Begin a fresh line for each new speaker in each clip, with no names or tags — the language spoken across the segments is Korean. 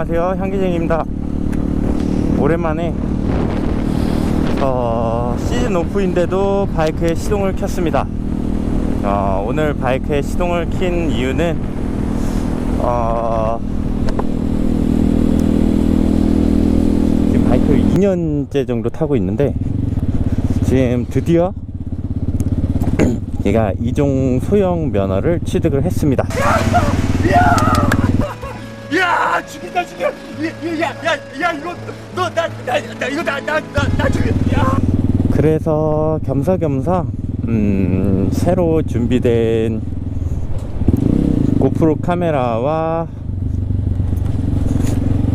안녕하세요. 향기쟁입니다. 오랜만에 어, 시즌 오프인데도 바이크에 시동을 켰습니다. 어, 오늘 바이크에 시동을 킨 이유는 어, 지금 바이크 2년째 정도 타고 있는데 지금 드디어 얘가 이종 소형 면허를 취득을 했습니다
야 죽인다 죽여 야야 야 이거 너나나 나, 이거 나나나 죽여 야.
그래서 겸사겸사 음, 새로 준비된 고프로 카메라와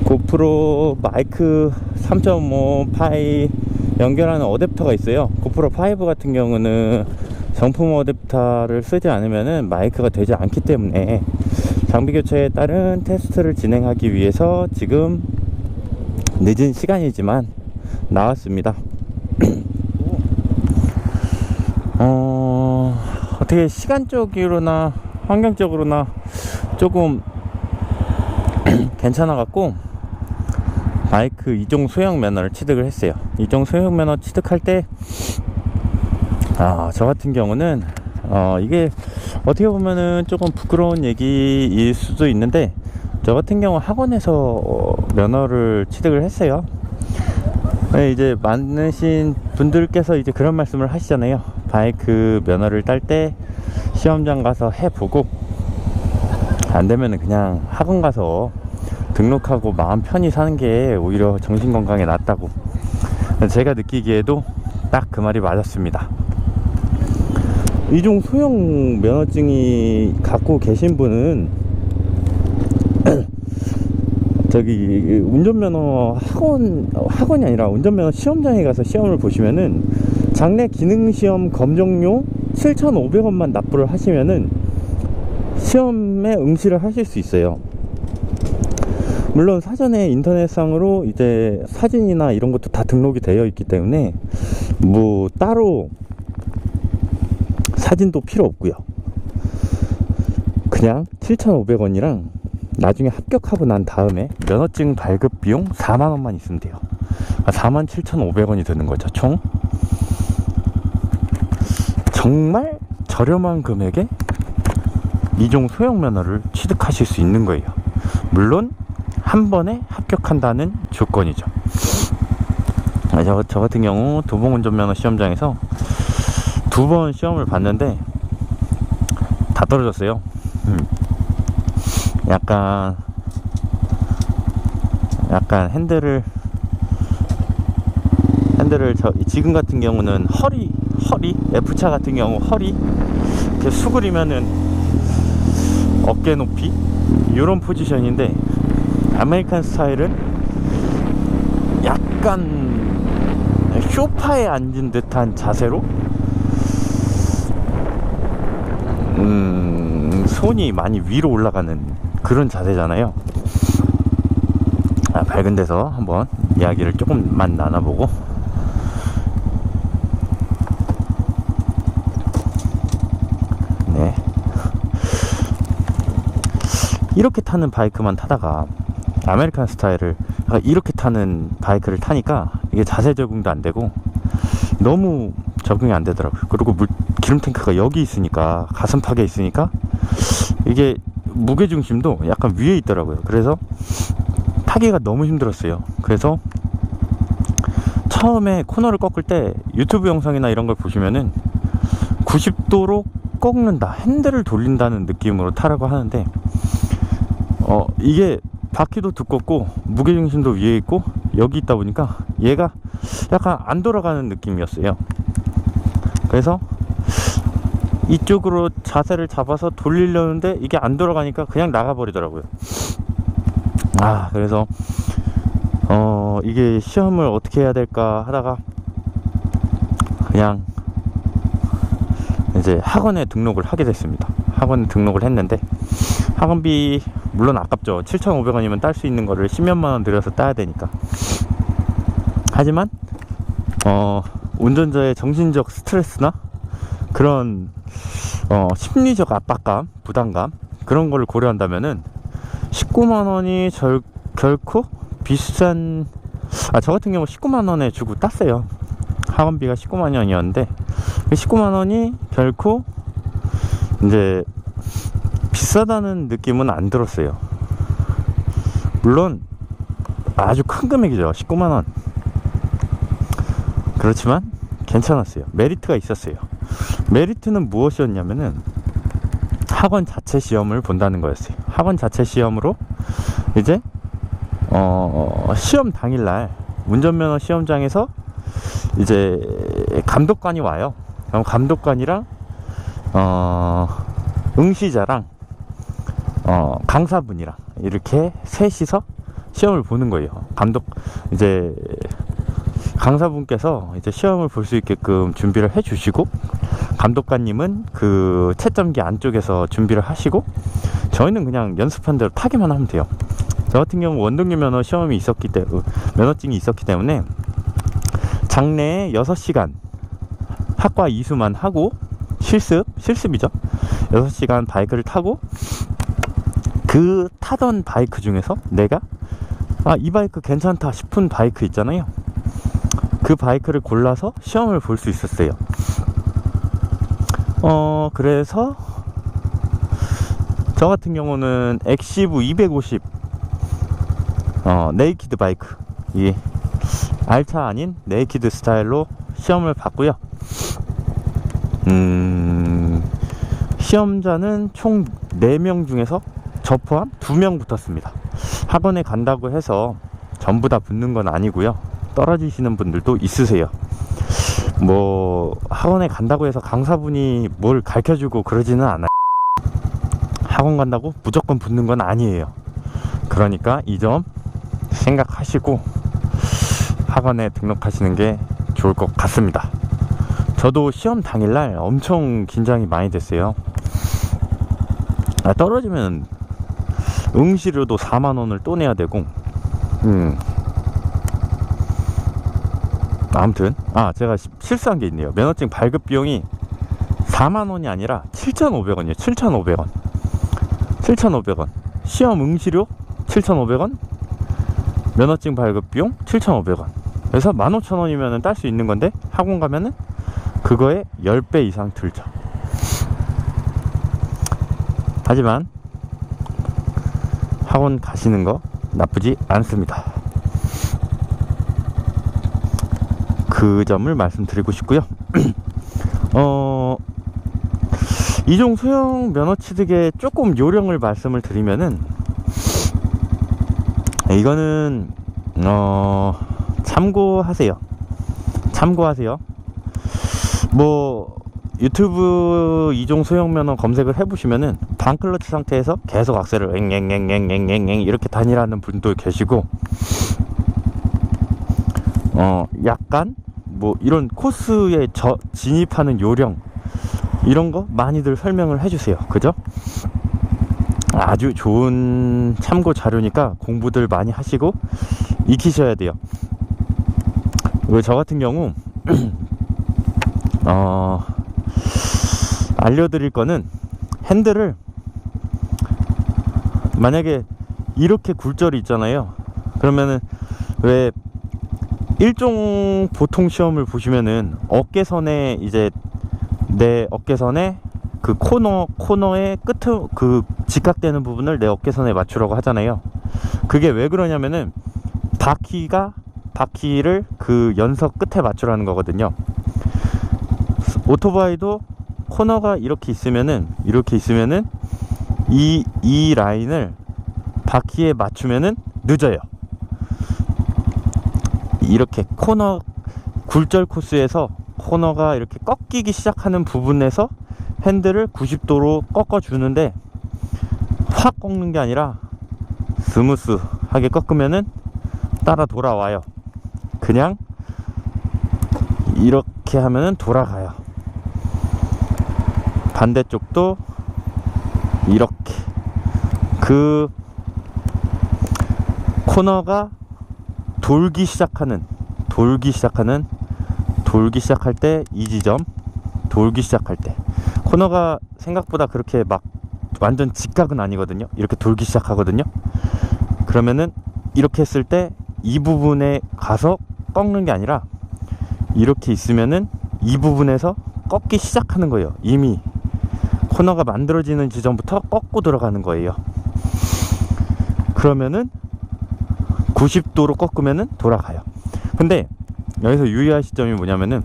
고프로 마이크 3.5 파이 연결하는 어댑터가 있어요. 고프로 5 같은 경우는 정품 어댑터를 쓰지 않으면 마이크가 되지 않기 때문에 장비 교체에 따른 테스트를 진행하기 위해서 지금 늦은 시간이지만 나왔습니다. 어, 어떻게 시간적으로나 환경적으로나 조금 괜찮아 갖고 바이크 이종 소형 면허를 취득을 했어요. 이종 소형 면허 취득할 때 아, 저 같은 경우는 어, 이게 어떻게 보면은 조금 부끄러운 얘기일 수도 있는데 저 같은 경우 학원에서 어, 면허를 취득을 했어요. 네, 이제 많으신 분들께서 이제 그런 말씀을 하시잖아요. 바이크 면허를 딸 때 시험장 가서 해보고 안 되면은 그냥 학원 가서 등록하고 마음 편히 사는 게 오히려 정신 건강에 낫다고. 제가 느끼기에도 딱 그 말이 맞았습니다. 이종 소형 면허증이 갖고 계신 분은 저기 운전면허 학원 학원이 아니라 운전면허 시험장에 가서 시험을 보시면은 장내 기능 시험 검정료 7,500원만 납부를 하시면은 시험에 응시를 하실 수 있어요. 물론 사전에 인터넷상으로 이제 사진이나 이런 것도 다 등록이 되어 있기 때문에 뭐 따로 사진도 필요 없고요. 그냥 7,500원이랑 나중에 합격하고 난 다음에 면허증 발급 비용 4만 원만 있으면 돼요. 4만 7,500원이 드는 거죠, 총. 정말 저렴한 금액에 이종 소형 면허를 취득하실 수 있는 거예요. 물론 한 번에 합격한다는 조건이죠. 아, 저, 저 같은 경우 도봉 운전면허 시험장에서 두 번 시험을 봤는데 다 떨어졌어요. 음. 약간 약간 핸들을 핸들을 저 지금 같은 경우는 허리 허리 F차 같은 경우 허리 이렇게 수그리면은 어깨 높이 이런 포지션인데 아메리칸 스타일은 약간 쇼파에 앉은 듯한 자세로 음, 손이 많이 위로 올라가는 그런 자세잖아요. 아, 밝은 데서 한번 이야기를 조금만 나눠보고 네 이렇게 타는 바이크만 타다가 아메리칸 스타일을 아, 이렇게 타는 바이크를 타니까 이게 자세 적응도 안 되고 너무 적응이 안 되더라고요. 그리고 물, 기름 탱크가 여기 있으니까 가슴팍에 있으니까 이게 무게 중심도 약간 위에 있더라고요. 그래서 타기가 너무 힘들었어요. 그래서 처음에 코너를 꺾을 때 유튜브 영상이나 이런 걸 보시면은 90도로 꺾는다, 핸들을 돌린다는 느낌으로 타라고 하는데 어 이게 바퀴도 두껍고 무게 중심도 위에 있고 여기 있다 보니까 얘가 약간 안 돌아가는 느낌이었어요. 그래서 이쪽으로 자세를 잡아서 돌리려는데 이게 안 돌아가니까 그냥 나가버리더라고요. 아, 그래서, 어, 이게 시험을 어떻게 해야 될까 하다가 그냥 이제 학원에 등록을 하게 됐습니다. 학원에 등록을 했는데 학원비 물론 아깝죠. 7,500원이면 딸 수 있는 거를 10몇만 원 들여서 따야 되니까. 하지만 어, 운전자의 정신적 스트레스나 그런 어, 심리적 압박감, 부담감 그런 거를 고려한다면은 19만 원이 절 결코 비싼 아 저 같은 경우 19만 원에 주고 땄어요. 학원비가 19만 원이었는데 그 19만 원이 결코 이제 비싸다는 느낌은 안 들었어요. 물론 아주 큰 금액이죠 19만 원. 그렇지만 괜찮았어요. 메리트가 있었어요 메리트는 무엇이었냐면은 학원 자체 시험을 본다는 거였어요. 학원 자체 시험으로 이제 어 시험 당일날 운전면허 시험장에서 이제 감독관이 와요. 그럼 감독관이랑 어 응시자랑 어 강사분이랑 이렇게 셋이서 시험을 보는 거예요. 감독 이제 강사분께서 이제 시험을 볼 수 있게끔 준비를 해주시고 감독관님은 그 채점기 안쪽에서 준비를 하시고 저희는 그냥 연습한 대로 타기만 하면 돼요. 저 같은 경우 원동력 면허 시험이 있었기 때문에 면허증이 있었기 때문에 장내에 6시간 학과 이수만 하고 실습 실습이죠. 6시간 바이크를 타고 그 타던 바이크 중에서 내가 아 이 바이크 괜찮다 싶은 바이크 있잖아요. 그 바이크를 골라서 시험을 볼 수 있었어요. 어, 그래서 저 같은 경우는 엑시브 250 어, 네이키드 바이크 이 알차 아닌 네이키드 스타일로 시험을 봤고요. 음, 시험자는 총 4명 중에서 저 포함 2명 붙었습니다. 학원에 간다고 해서 전부 다 붙는 건 아니고요. 떨어지시는 분들도 있으세요. 뭐 학원에 간다고 해서 강사분이 뭘 가르쳐주고 그러지는 않아요. 학원 간다고 무조건 붙는 건 아니에요. 그러니까 이 점 생각하시고 학원에 등록하시는 게 좋을 것 같습니다. 저도 시험 당일날 엄청 긴장이 많이 됐어요. 아, 떨어지면 응시료도 4만 원을 또 내야 되고, 음, 아무튼 아 제가 시- 실수한 게 있네요. 면허증 발급 비용이 4만 원이 아니라 7,500원이에요. 7,500원. 7,500원. 시험 응시료 7,500원. 면허증 발급 비용 7,500원. 그래서 15,000원이면 딸 수 있는 건데 학원 가면은 그거에 10배 이상 들죠. 하지만 학원 가시는 거 나쁘지 않습니다 그 점을 말씀드리고 싶고요. 어, 이종 소형 면허 취득의 조금 요령을 말씀을 드리면은 이거는 어, 참고하세요. 참고하세요. 뭐 유튜브 이종 소형 면허 검색을 해보시면은 반클러치 상태에서 계속 악셀을 앵앵앵앵앵앵앵 이렇게 다니라는 분도 계시고 어 약간 뭐 이런 코스에 저 진입하는 요령 이런 거 많이들 설명을 해주세요. 그죠? 아주 좋은 참고 자료니까 공부들 많이 하시고 익히셔야 돼요. 저 같은 경우 어 알려드릴 거는 핸들을 만약에 이렇게 굴절이 있잖아요. 그러면은 왜 일종 보통 시험을 보시면은 어깨선에 이제 내 어깨선에 그 코너 코너의 끝을 그 직각되는 부분을 내 어깨선에 맞추라고 하잖아요. 그게 왜 그러냐면은 바퀴가 바퀴를 그 연석 끝에 맞추라는 거거든요. 오토바이도 코너가 이렇게 있으면은 이렇게 있으면은 이 이 라인을 바퀴에 맞추면은 늦어요. 이렇게 코너 굴절 코스에서 코너가 이렇게 꺾이기 시작하는 부분에서 핸들을 90도로 꺾어 주는데 확 꺾는 게 아니라 스무스하게 꺾으면은 따라 돌아와요. 그냥 이렇게 하면은 돌아가요. 반대쪽도 이렇게 그 코너가 돌기 시작하는 돌기 시작하는 돌기 시작할 때 이 지점 돌기 시작할 때 코너가 생각보다 그렇게 막 완전 직각은 아니거든요 이렇게 돌기 시작하거든요 그러면은 이렇게 했을 때 이 부분에 가서 꺾는 게 아니라 이렇게 있으면은 이 부분에서 꺾기 시작하는 거예요. 이미 코너가 만들어지는 지점부터 꺾고 들어가는 거예요. 그러면은 90도로 꺾으면은 돌아가요. 근데 여기서 유의하실 점이 뭐냐면은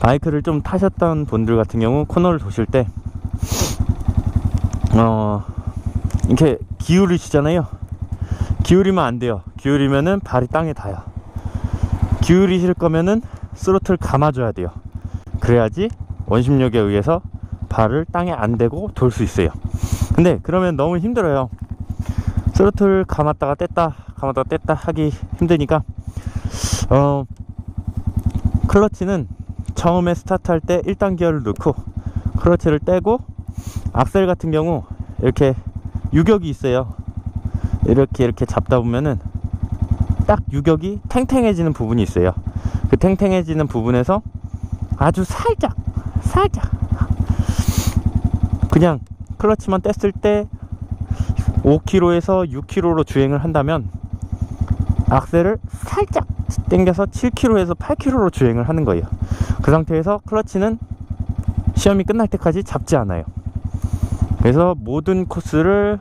바이크를 좀 타셨던 분들 같은 경우 코너를 도실 때 어, 이렇게 기울이시잖아요. 기울이면 안 돼요. 기울이면은 발이 땅에 닿아요. 기울이실 거면은 스로틀 감아줘야 돼요. 그래야지 원심력에 의해서 발을 땅에 안 대고 돌 수 있어요. 근데 그러면 너무 힘들어요. 스로틀 감았다가 뗐다, 감았다가 뗐다 하기 힘드니까, 어, 클러치는 처음에 스타트할 때 1단 기어를 넣고, 클러치를 떼고, 악셀 같은 경우, 이렇게 유격이 있어요. 이렇게 이렇게 잡다 보면은, 딱 유격이 탱탱해지는 부분이 있어요. 그 탱탱해지는 부분에서 아주 살짝, 살짝, 그냥 클러치만 뗐을 때 5km에서 6km로 주행을 한다면 악셀을 살짝 당겨서 7km에서 8km로 주행을 하는 거예요. 그 상태에서 클러치는 시험이 끝날 때까지 잡지 않아요. 그래서 모든 코스를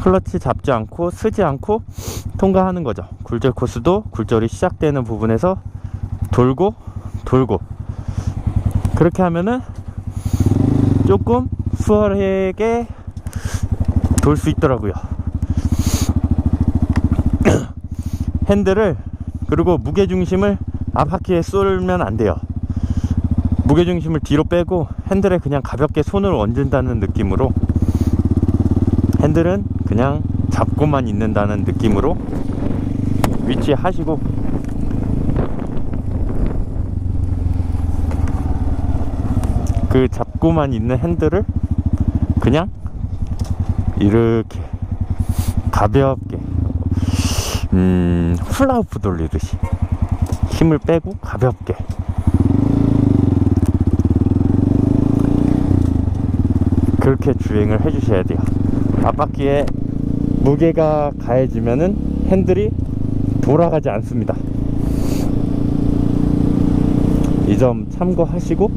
클러치 잡지 않고 쓰지 않고 통과하는 거죠. 굴절 코스도 굴절이 시작되는 부분에서 돌고 돌고 그렇게 하면은 조금 수월하게 돌 수 있더라고요. 핸들을 그리고 무게 중심을 앞바퀴에 쏠면 안 돼요. 무게 중심을 뒤로 빼고 핸들에 그냥 가볍게 손을 얹는다는 느낌으로 핸들은 그냥 잡고만 있는다는 느낌으로 위치하시고 그 잡고만 있는 핸들을 그냥 이렇게 가볍게 음 훌라후프 돌리듯이 힘을 빼고 가볍게. 그렇게 주행을 해주셔야 돼요. 앞바퀴에 무게가 가해지면은 핸들이 돌아가지 않습니다. 이 점 참고하시고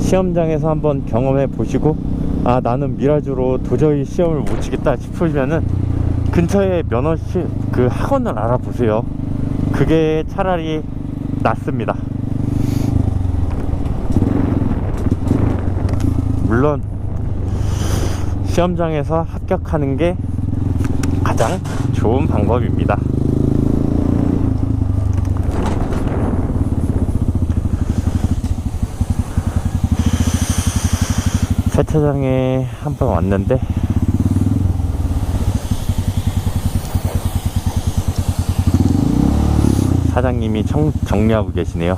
시험장에서 한번 경험해 보시고 아 나는 미라주로 도저히 시험을 못 치겠다 싶으면은 근처에 면허 시, 그 학원을 알아보세요. 그게 차라리 낫습니다. 물론 시험장에서 합격하는 게 가장 좋은 방법입니다 세차장에 한 번 왔는데 사장님이 청, 정리하고 계시네요.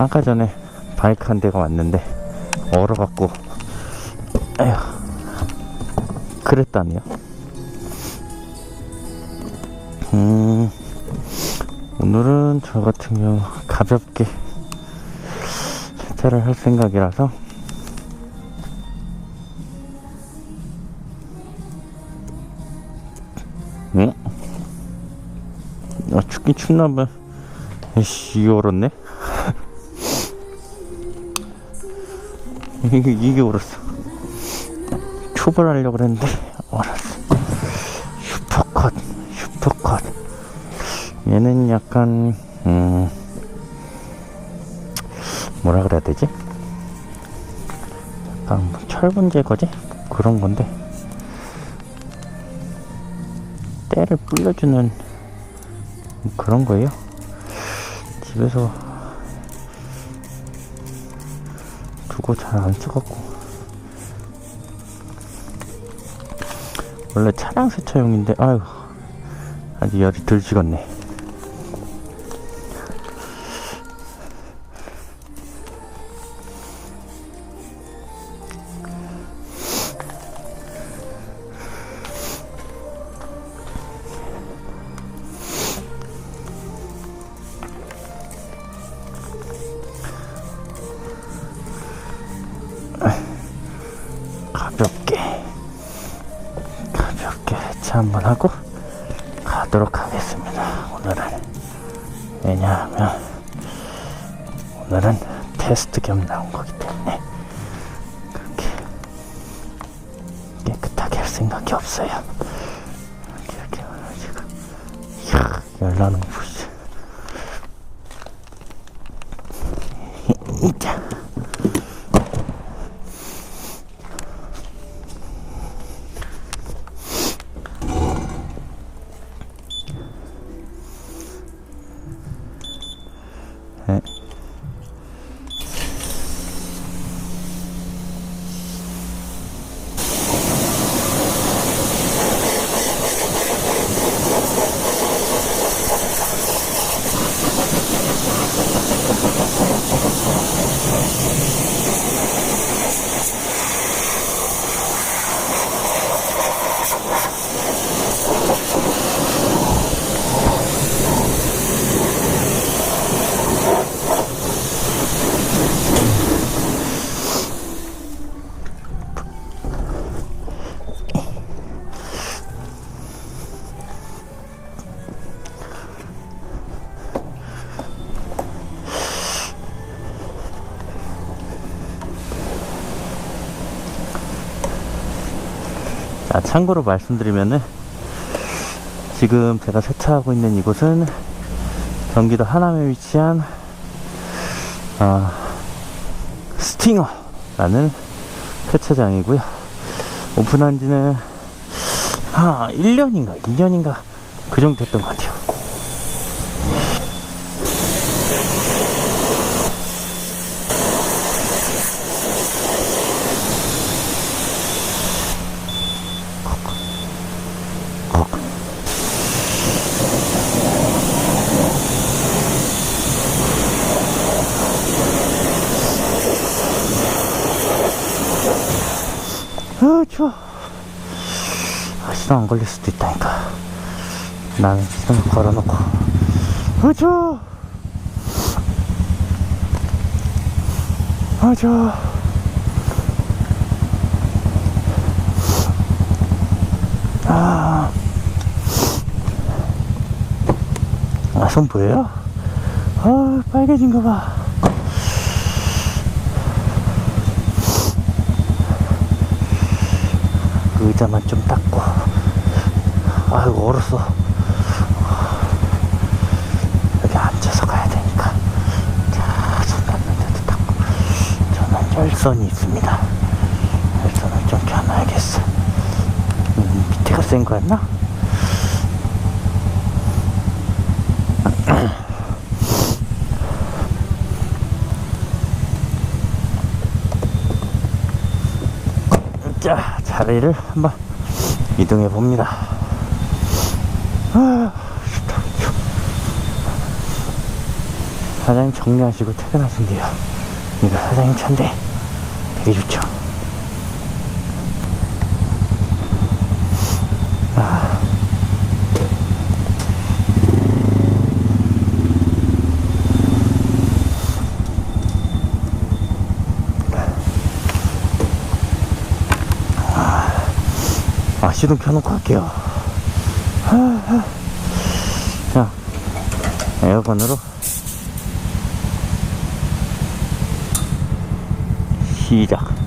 아까 전에 바이크 한 대가 왔는데 얼어갖고 에휴 그랬다네요. 음 오늘은 저 같은 경우 가볍게 세차를 할 생각이라서 응? 아 춥긴 춥나봐 에이씨 얼었네 이게, 이게 얼었어. 초벌하려고 그랬는데, 얼었어. 슈퍼컷, 슈퍼컷. 얘는 약간, 음, 뭐라 그래야 되지? 약간 뭐 철분 제거제? 그런 건데, 때를 불려주는 그런 거예요. 집에서 두고 잘안 써갖고. 원래 차량 세차용인데 아유 아주 열이 덜 식었네 해체 한번 하고 가도록 하겠습니다. 오늘은 왜냐하면 오늘은 테스트 겸 나온 거기 때문에 그렇게 깨끗하게 할 생각이 없어요. 이렇게 이렇게 이야 열나는 거 자, 참고로 말씀드리면은 지금 제가 세차하고 있는 이곳은 경기도 하남에 위치한 어, 스팅어라는 세차장이고요. 오픈한 지는 아, 1년인가 2년인가 그 정도 됐던 것 같아요. 아, 추워. 아, 시동 안 걸릴 수도 있다니까. 나는 시동 걸어놓고. 아, 추워. 아, 추워. 아. 아, 손 보여요? 아, 빨개진 거 봐. 의자만 좀 닦고 아이고 얼었어 여기 앉아서 가야 되니까 자손 닦는 데도 닦고 저는 열선이 있습니다 열선을 좀 켜놔야겠어 음, 밑에가 센 거였나? 자, 자리를 한번 이동해 봅니다. 아. 사장님 정리하시고 퇴근하신대요. 이거 사장님 차인데 되게 좋죠. 아. 아, 시동 켜놓고 갈게요. 아, 아. 자, 에어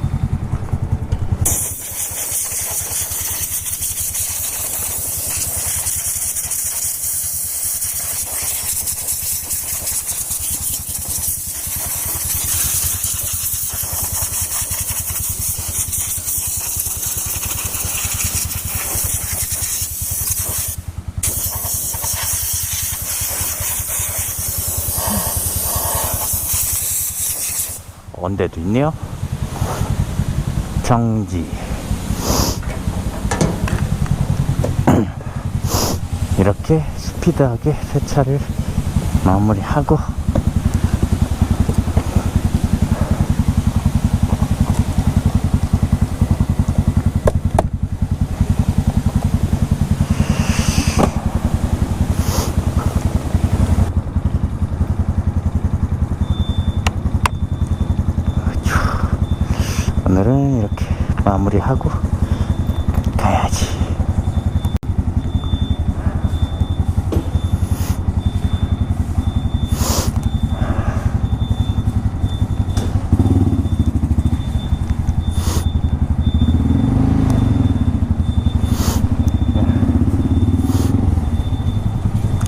데도 있네요. 정지. 이렇게 스피드하게 세차를 마무리하고 오늘은 이렇게 마무리하고 가야지.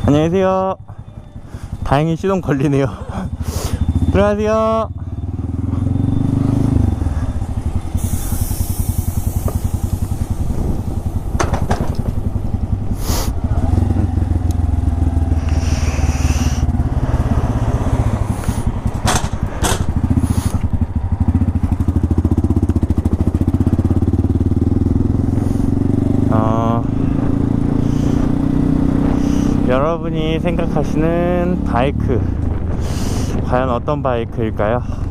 안녕하세요. 다행히 시동 걸리네요. 들어가세요. 어, 생각하시는 바이크 과연 어떤 바이크일까요?